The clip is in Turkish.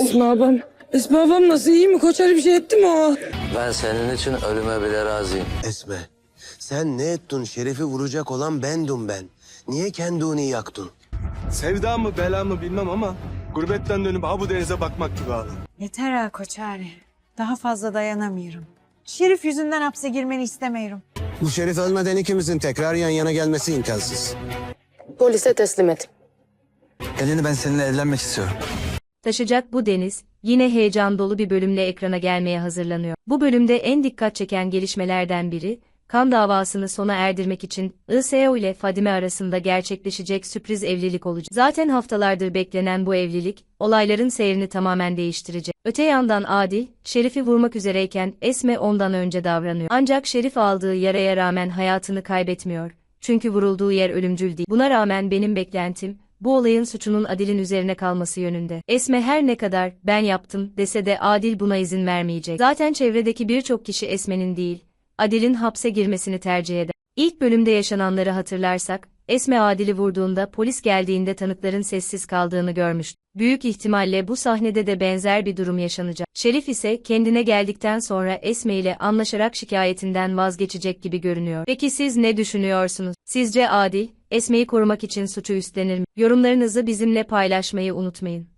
Esma abam. Esma abam nasıl iyi mi? Koçer bir şey etti mi o? Ben senin için ölüme bile razıyım. Esme, sen ne ettin? Şerif'i vuracak olan bendim ben. Niye kendini yaktın? Sevda mı bela mı bilmem ama gurbetten dönüp ha bu denize bakmak gibi abi. Yeter ha Koçari. Daha fazla dayanamıyorum. Şerif yüzünden hapse girmeni istemiyorum. Bu Şerif ölmeden ikimizin tekrar yan yana gelmesi imkansız. Polise teslim et. Elini ben seninle evlenmek istiyorum. Taşacak bu deniz, yine heyecan dolu bir bölümle ekrana gelmeye hazırlanıyor. Bu bölümde en dikkat çeken gelişmelerden biri, kan davasını sona erdirmek için ISO ile Fadime arasında gerçekleşecek sürpriz evlilik olacak. Zaten haftalardır beklenen bu evlilik, olayların seyrini tamamen değiştirecek. Öte yandan Adil, Şerif'i vurmak üzereyken Esme ondan önce davranıyor. Ancak Şerif aldığı yaraya rağmen hayatını kaybetmiyor. Çünkü vurulduğu yer ölümcül değil. Buna rağmen benim beklentim, bu olayın suçunun Adil'in üzerine kalması yönünde. Esme her ne kadar ben yaptım dese de Adil buna izin vermeyecek. Zaten çevredeki birçok kişi Esme'nin değil, Adil'in hapse girmesini tercih eder. İlk bölümde yaşananları hatırlarsak, Esme Adil'i vurduğunda polis geldiğinde tanıkların sessiz kaldığını görmüştü. Büyük ihtimalle bu sahnede de benzer bir durum yaşanacak. Şerif ise kendine geldikten sonra Esme ile anlaşarak şikayetinden vazgeçecek gibi görünüyor. Peki siz ne düşünüyorsunuz? Sizce Adil, Esme'yi korumak için suçu üstlenir mi? Yorumlarınızı bizimle paylaşmayı unutmayın.